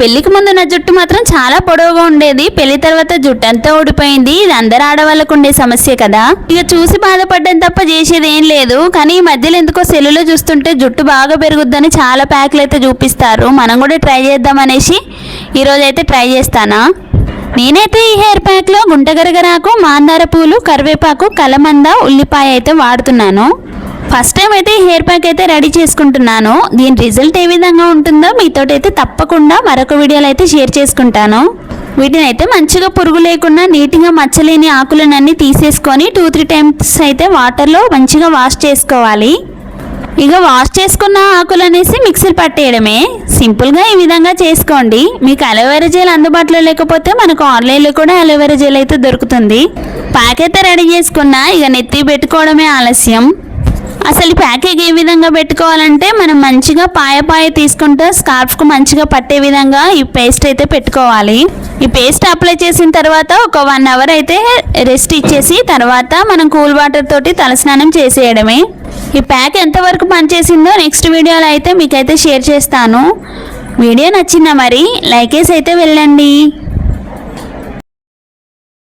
పెళ్ళికి ముందు నా జుట్టు మాత్రం చాలా పొడవుగా ఉండేది. పెళ్ళి తర్వాత జుట్టు అంతా ఊడిపోయింది. ఇది అందరు ఆడవాళ్ళకు ఉండే సమస్య కదా. ఇక చూసి బాధపడ్డం తప్ప చేసేది ఏం లేదు. కానీ ఈ మధ్యలో ఎందుకో సెల్లులో చూస్తుంటే జుట్టు బాగా పెరుగుద్దని చాలా ప్యాక్లు అయితే చూపిస్తారు. మనం కూడా ట్రై చేద్దాం అనేసి ఈరోజు అయితే ట్రై చేస్తానా? నేనైతే ఈ హెయిర్ ప్యాక్లో గుంటగరగరాకు మాందార పూలు కరివేపాకు కలమంద ఉల్లిపాయ అయితే వాడుతున్నాను. ఫస్ట్ టైం అయితే హెయిర్ ప్యాక్ అయితే రెడీ చేసుకుంటున్నాను. దీని రిజల్ట్ ఏ విధంగా ఉంటుందో మీతో అయితే తప్పకుండా మరొక వీడియోలో అయితే షేర్ చేసుకుంటాను. వీటిని అయితే మంచిగా పురుగు లేకుండా నీట్గా మచ్చలేని ఆకులనన్నీ తీసేసుకొని టూ త్రీ టైమ్స్ అయితే వాటర్లో మంచిగా వాష్ చేసుకోవాలి. ఇక వాష్ చేసుకున్న ఆకులు అనేసి మిక్సీ పట్టేయడమే. సింపుల్గా ఈ విధంగా చేసుకోండి. మీకు అలోవెరా జెల్ అందుబాటులో లేకపోతే మనకు ఆన్లైన్లో కూడా అలోవెరా జెల్ అయితే దొరుకుతుంది. ప్యాక్ అయితే రెడీ చేసుకున్నా ఇక నెత్తి పెట్టుకోవడమే ఆలస్యం. అసలు ఈ ప్యాకేజ్ ఏ విధంగా పెట్టుకోవాలంటే మనం మంచిగా పాయ పాయ తీసుకుంటే స్కార్ఫ్కు మంచిగా పట్టే విధంగా ఈ పేస్ట్ అయితే పెట్టుకోవాలి. ఈ పేస్ట్ అప్లై చేసిన తర్వాత ఒక వన్ అవర్ అయితే రెస్ట్ ఇచ్చేసి తర్వాత మనం కూల్ వాటర్ తోటి తలస్నానం చేసేయడమే. ఈ ప్యాక్ ఎంతవరకు పనిచేసిందో నెక్స్ట్ వీడియోలో అయితే మీకైతే షేర్ చేస్తాను. వీడియో నచ్చిందా మరి? లైకేస్ అయితే వెళ్ళండి.